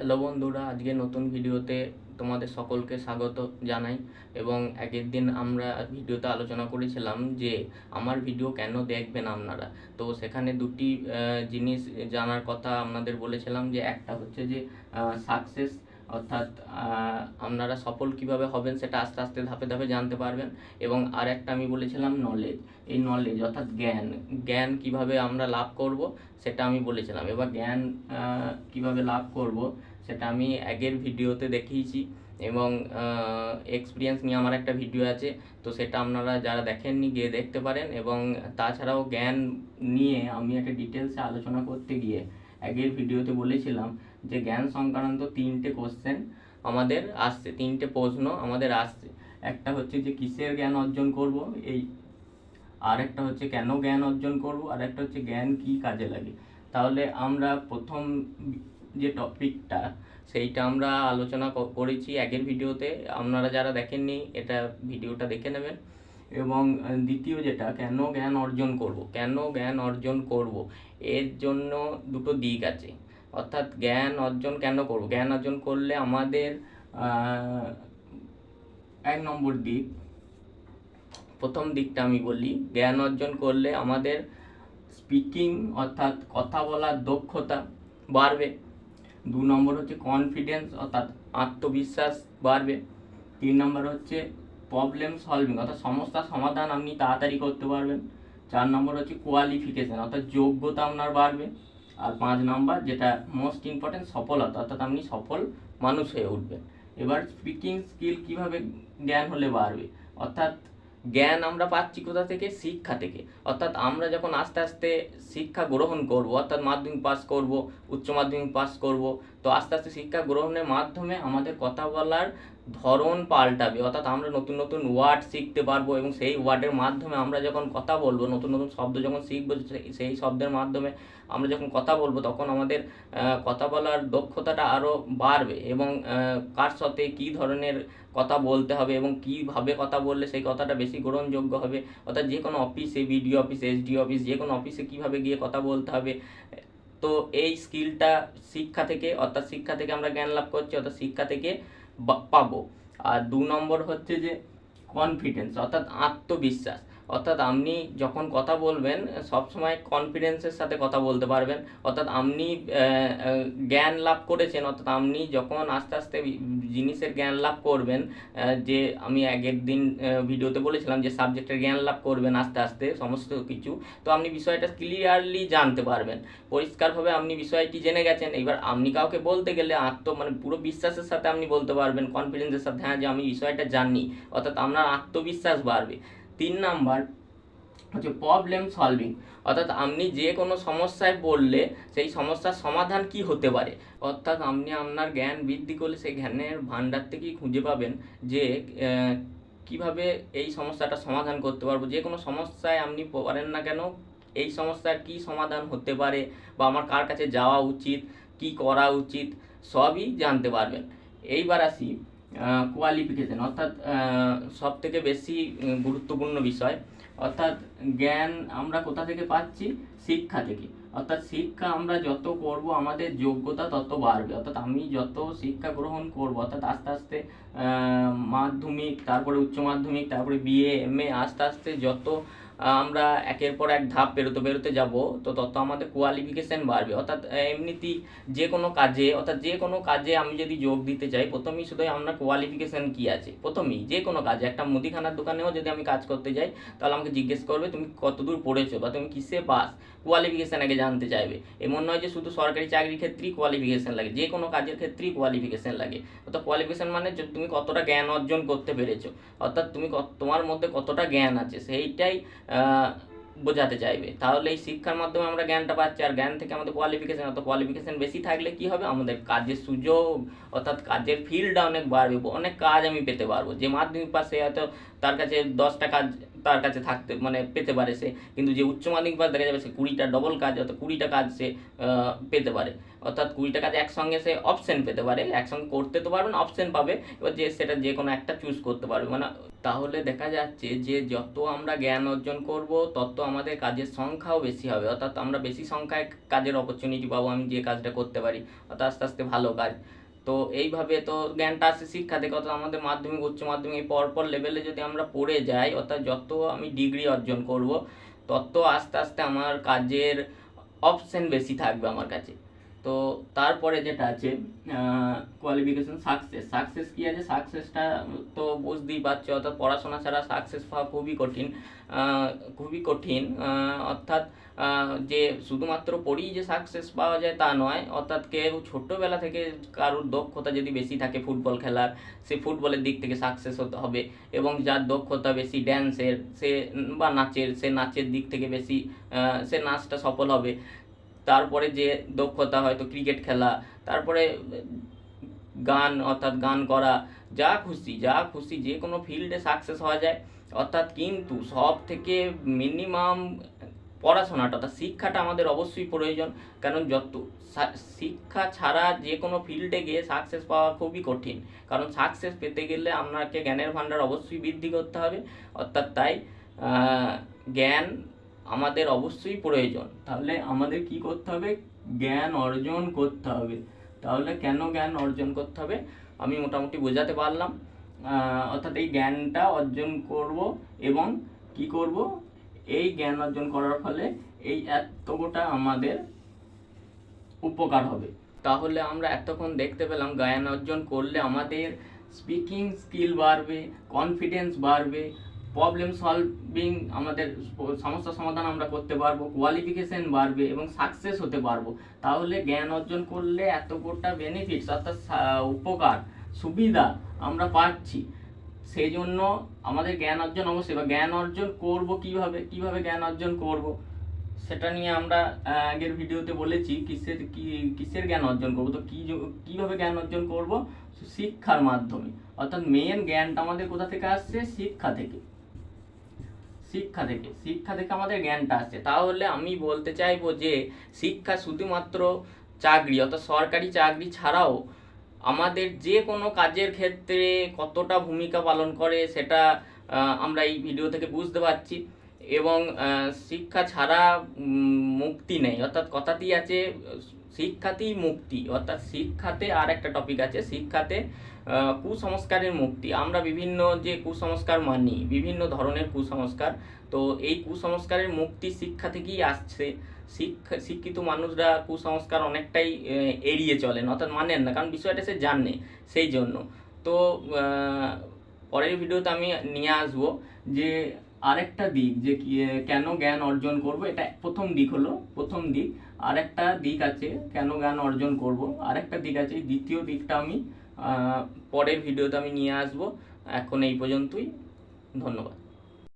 Hello বন্ধুরা, আজকে নতুন ভিডিওতে তোমাদের সকলকে স্বাগত জানাই এবং আগের দিন আমরা ভিডিওতে আলোচনা করেছিলাম যে আমার ভিডিও কেন দেখবেন আপনারা? তো সেখানে দুটি জিনিস জানার কথা আপনাদের বলেছিলাম যে একটা হচ্ছে যে সাকসেস অর্থাৎ আপনারা সফল কীভাবে হবেন সেটা আস্তে আস্তে ধাপে ধাপে জানতে পারবেন এবং আর একটা আমি বলেছিলাম নলেজ এই নলেজ অর্থাৎ জ্ঞান। জ্ঞান কীভাবে আমরা লাভ করব সেটা আমি বলেছিলাম। এবার জ্ঞান কীভাবে লাভ করব সেটা আমি আগের ভিডিওতে দেখিয়েছি এবং এক্সপিরিয়েন্স নিয়ে আমার একটা ভিডিও আছে, তো সেটা আপনারা যারা দেখেননি গিয়ে দেখতে পারেন এবং তাছাড়াও জ্ঞান নিয়ে আমি একটা ডিটেলসে আলোচনা করতে গিয়ে আগের ভিডিওতে বলেছিলাম যে জ্ঞান সংক্রান্ত তিনটে কোশ্চেন আমাদের আসছে, তিনটে প্রশ্ন আমাদের আসছে। একটা হচ্ছে যে কিসের জ্ঞান অর্জন করব? এই আর একটা হচ্ছে কেন জ্ঞান অর্জন করব? আর একটা হচ্ছে জ্ঞান কি কাজে লাগে? তাহলে আমরা প্রথম যে টপিকটা সেইটা আমরা আলোচনা করেছি আগের ভিডিওতে। আপনারা যারা দেখেননি, এটা ভিডিওটা দেখে নেবেন। এবং দ্বিতীয় যেটা, কেন জ্ঞান অর্জন করব? কেন জ্ঞান অর্জন করব? এর জন্য দুটো দিক আছে। অর্থাৎ জ্ঞান অর্জন কেন করব? জ্ঞান অর্জন করলে আমাদের এক নম্বর দিক, প্রথম দিকটা আমি বলি, জ্ঞান অর্জন করলে আমাদের স্পিকিং অর্থাৎ কথা বলার দক্ষতা বাড়বে। দু নম্বর হচ্ছে কনফিডেন্স অর্থাৎ আত্মবিশ্বাস বাড়বে। তিন নম্বর হচ্ছে প্রবলেম সলভিং অর্থাৎ সমস্যার সমাধান আপনি তাড়াতাড়ি করতে পারবেন। চার নম্বর হচ্ছে কোয়ালিফিকেশন অর্থাৎ যোগ্যতা আপনার বাড়বে। আর পাঁচ নম্বর যেটা মোস্ট ইম্পর্টেন্ট সফলতা, অর্থাৎ আপনি সফল মানুষ হয়ে উঠবেন। এবার স্পিকিং স্কিল কীভাবে জ্ঞান হলে বাড়বে? অর্থাৎ জ্ঞান আমরা পাচ্ছি কোথা থেকে? শিক্ষা থেকে। অর্থাৎ আমরা যখন আস্তে আস্তে শিক্ষা গ্রহণ করব, অর্থাৎ মাধ্যমিক পাস করব, উচ্চ মাধ্যমিক পাস করব তো আস্তে আস্তে শিক্ষা গ্রহণের মাধ্যমে আমাদের কথা বলার ধরন পাল্টাবে। অর্থাৎ আমরা নতুন নতুন ওয়ার্ড শিখতে পারব এবং সেই ওয়ার্ডের মাধ্যমে আমরা যখন কথা বলব, নতুন নতুন শব্দ যখন শিখব সেই- শব্দের মাধ্যমে আমরা যখন কথা বলব, তখন আমাদের কথা বলার দক্ষতাটা আরও বাড়বে এবং কার সাথে কী ধরনের কথা বলতে হবে এবং কীভাবে কথা বললে সেই কথাটা বেশি গ্রহণযোগ্য হবে। অর্থাৎ যে কোনো অফিসে বিডিও অফিস এসডি অফিস যে কোনো অফিসে কীভাবে গিয়ে কথা বলতে হবে তো এই স্কিলটা শিক্ষা থেকে, অর্থাৎ শিক্ষা থেকে আমরা জ্ঞান লাভ করছি, অর্থাৎ শিক্ষা থেকে পাবো। আর দু নম্বর হচ্ছে যে কনফিডেন্স অর্থাৎ আত্মবিশ্বাস। অর্থাৎ আপনি যখন কথা বলবেন সবসময় কনফিডেন্সের সাথে কথা বলতে পারবেন। অর্থাৎ আপনি জ্ঞান লাভ করেছেন, অর্থাৎ আপনি যখন আস্তে আস্তে জিনিসের জ্ঞান লাভ করবেন যে আমি আগের দিন ভিডিওতে বলেছিলাম যে সাবজেক্টের জ্ঞান লাভ করবেন আস্তে আস্তে, সমস্ত কিছু, তো আপনি বিষয়টা ক্লিয়ারলি জানতে পারবেন। পরিষ্কারভাবে আপনি বিষয়টি জেনে গেছেন, এবার আপনি কাউকে বলতে গেলে আত্ম মানে পুরো বিশ্বাসের সাথে আপনি বলতে পারবেন কনফিডেন্সের সাথে হ্যাঁ যে আমি বিষয়টা জানি, অর্থাৎ আপনার আত্মবিশ্বাস বাড়বে। তিন নাম্বার হচ্ছে প্রবলেম সলভিং অর্থাৎ আপনি যে কোনো সমস্যায় পড়লে সেই সমস্যার সমাধান কি হতে পারে? অর্থাৎ আপনি আপনার জ্ঞান বৃদ্ধি করলে সেই জ্ঞানের ভাণ্ডার থেকেই খুঁজে পাবেন যে কীভাবে এই সমস্যাটা সমাধান করতে পারব। যে কোনো সমস্যায় আপনি পারেন না কেন, এই সমস্যার কি সমাধান হতে পারে বা আমার কার কাছে যাওয়া উচিত, কি করা উচিত, সবই জানতে পারবেন। এইবার আসি কোয়ালিফিকেশন অর্থাৎ সব থেকে বেশি গুরুত্বপূর্ণ বিষয়। অর্থাৎ, জ্ঞান আমরা কোথা থেকে পাচ্ছি? শিক্ষা থেকে। অর্থাৎ, শিক্ষা আমরা যত করব, আমাদের যোগ্যতা তত বাড়বে। অর্থাৎ, আমি যত শিক্ষা গ্রহণ করব, অর্থাৎ, আস্তে আস্তে মাধ্যমিক, তারপরে উচ্চ মাধ্যমিক, তারপরে বিএ এমএ আস্তে আস্তে যত আমরা একের পর এক ধাপ বেরোতে বেরোতে যাব, তো তত আমাদের কোয়ালিফিকেশান বাড়বে। অর্থাৎ এমনিতেই যে কোনো কাজে, অর্থাৎ যে কোনো কাজে আমি যদি যোগ দিতে চাই, প্রথমেই শুধু আপনার কোয়ালিফিকেশন কি আছে? প্রথমেই যে কোনো কাজে, একটা মুদিখানার দোকানেও যদি আমি কাজ করতে যাই, তাহলে আমাকে জিজ্ঞেস করবে, তুমি কতদূর পড়েছো বা তুমি কিসে পাস? কোয়ালিফিকেশান আগে জানতে চাইবে। এমন নয় যে শুধু সরকারি চাকরির ক্ষেত্রেই কোয়ালিফিকেশান লাগে, যে কোনো কাজের ক্ষেত্রেই কোয়ালিফিকেশান লাগে। অর্থাৎ কোয়ালিফিকেশান মানে তুমি কতটা জ্ঞান অর্জন করতে পেরেছ। অর্থাৎ তুমি তোমার মধ্যে কতটা জ্ঞান আছে, সেইটাই বোঝাতে চাইবে। তাহলে এই শিক্ষার মাধ্যমে আমরা জ্ঞানটা পাচ্ছি, আর জ্ঞান থেকে আমাদের কোয়ালিফিকেশান অত কোয়ালিফিকেশান বেশি থাকলে কি হবে? আমাদের কাজের সুযোগ, অর্থাৎ কাজের ফিল্ডটা অনেক বাড়বে, অনেক কাজ আমি পেতে পারব। যে মাধ্যমিক পাশে হয়তো তার কাছে দশটা কাজ তার কাছে থাকতে মানে পেতে পারে সে, কিন্তু যে উচ্চ মাধ্যমিক পাশ দেখা যাবে সে কুড়িটা ডবল কাজ, অর্থাৎ কুড়িটা কাজ সে পেতে পারে। অর্থাৎ কুড়িটা কাজ একসঙ্গে সে অপশন পেতে পারে, একসঙ্গে করতে তো পারবে না অপশন পাবে। এবার যে সেটা যে কোনো একটা চুজ করতে পারবে। মানে তাহলে দেখা যাচ্ছে যে যত আমরা জ্ঞান অর্জন করব, তত আমাদের কাজের সংখ্যাও বেশি হবে। অর্থাৎ আমরা বেশি সংখ্যায় কাজের অপরচুনিটি পাবো, আমি যে কাজটা করতে পারি, অর্থাৎ আস্তে আস্তে ভালো কাজ। তো এইভাবে তো জ্ঞানটা আসে শিক্ষা থেকে, অর্থাৎ আমাদের মাধ্যমিক, উচ্চ মাধ্যমিক, এই পরপর লেভেলে যদি আমরা পড়ে যাই, অর্থাৎ যত আমি ডিগ্রি অর্জন করব, তত আস্তে আস্তে আমার কাজের অপশন বেশি থাকবে আমার কাছে। তো তারপরে যেটা আছে কোয়ালিফিকেশন সাকসেস সাকসেস কি আছে? সাকসেসটা তো বুঝতেই পারছ, অর্থাৎ পড়াশোনা ছাড়া সাকসেস পাওয়া খুবই কঠিন খুবই কঠিন অর্থাৎ যে শুধুমাত্র পড়েই যে সাকসেস পাওয়া যায় তা নয়, অর্থাৎ কেউ ছোট্টবেলা থেকে কারোর দক্ষতা যদি বেশি থাকে ফুটবল খেলার, সে ফুটবলের দিক থেকে সাকসেস হতে হবে এবং যার দক্ষতা বেশি ড্যান্সের সে বা নাচের, সে নাচের দিক থেকে বেশি সে নাচটা সফল হবে। তারপরে যে দক্ষতা হয়তো ক্রিকেট খেলা, তারপরে গান, অর্থাৎ গান করা, যা খুশি যা খুশি, যে কোনো ফিল্ডে সাকসেস হওয়া যায়। অর্থাৎ কিন্তু সব থেকে মিনিমাম পড়াশোনাটা, অর্থাৎ শিক্ষাটা আমাদের অবশ্যই প্রয়োজন। কারণ যত শিক্ষা ছাড়া যে কোনো ফিল্ডে গিয়ে সাকসেস পাওয়া খুবই কঠিন। কারণ সাকসেস পেতে গেলে আপনাকে জ্ঞানের ভাণ্ডার অবশ্যই বৃদ্ধি করতে হবে। অর্থাৎ তাই জ্ঞান আমাদের অবশ্যই প্রয়োজন। তাহলে আমাদের কি করতে হবে? জ্ঞান অর্জন করতে হবে। তাহলে কেন জ্ঞান অর্জন করতে হবে? আমি মোটামুটি বোঝাতে পারলাম। অর্থাৎ এই জ্ঞানটা অর্জন করব এবং কি করব? এই জ্ঞান অর্জন করার ফলে এই এতটা আমাদের উপকার হবে। তাহলে আমরা এতক্ষণ দেখতে পেলাম জ্ঞান অর্জন করলে আমাদের স্পিকিং স্কিল বাড়বে কনফিডেন্স বাড়বে প্রবলেম সলভিং আমাদের সমস্যা সমাধান আমরা করতে পারব কোয়ালিফিকেশান বাড়বে এবং সাকসেস হতে পারব। তাহলে জ্ঞান অর্জন করলে এত গোটা বেনিফিটস অর্থাৎ উপকার, সুবিধা আমরা পাচ্ছি। সেই জন্য আমাদের জ্ঞান অর্জন অবশ্যই, বা জ্ঞান অর্জন করব কীভাবে কীভাবে জ্ঞান অর্জন করব, সেটা নিয়ে আমরা আগের ভিডিওতে বলেছি, কিসের, কি, কিসের জ্ঞান অর্জন করব, তো কী কীভাবে জ্ঞান অর্জন করব? শিক্ষার মাধ্যমে। অর্থাৎ মেন জ্ঞানটা আমাদের কোথা থেকে আসছে? শিক্ষা থেকে। শিক্ষা থেকে শিক্ষা থেকে আমাদের জ্ঞানটা আসছে। তাহলে আমি বলতে চাইব যে, শিক্ষা শুধুমাত্র চাকরি, অর্থাৎ সরকারি চাকরি ছাড়াও আমাদের যে কোনো কাজের ক্ষেত্রে কতটা ভূমিকা পালন করে সেটা আমরা এই ভিডিও থেকে বুঝতে পারছি। এবং শিক্ষা ছাড়া মুক্তি নেই। অর্থাৎ কথাতেই আছে, শিক্ষাতেই মুক্তি। অর্থাৎ শিক্ষাতে আর একটা টপিক আছে, শিক্ষাতে কুসংস্কারের মুক্তি। আমরা বিভিন্ন যে কুসংস্কার মানি, বিভিন্ন ধরনের কুসংস্কার, তো এই কুসংস্কারের মুক্তি শিক্ষা থেকেই আসছে। শিক্ষা, শিক্ষিত মানুষরা কুসংস্কার অনেকটাই এড়িয়ে চলেন, অর্থাৎ মানেন না, কারণ বিষয়টা সে জানে সেই জন্য। তো পরের ভিডিওতে আমি নিয়ে আসব যে আরেকটা দিক যে কেন জ্ঞান অর্জন করব, এটা প্রথম দিক হলো, প্রথম দিক। আরেকটা দিক আছে, কেন জ্ঞান অর্জন করব। আরেকটা দিক আছে, দ্বিতীয় দিকটা আমি পরের ভিডিওতে আমি নিয়ে আসব। এখন এই পর্যন্তই। ধন্যবাদ।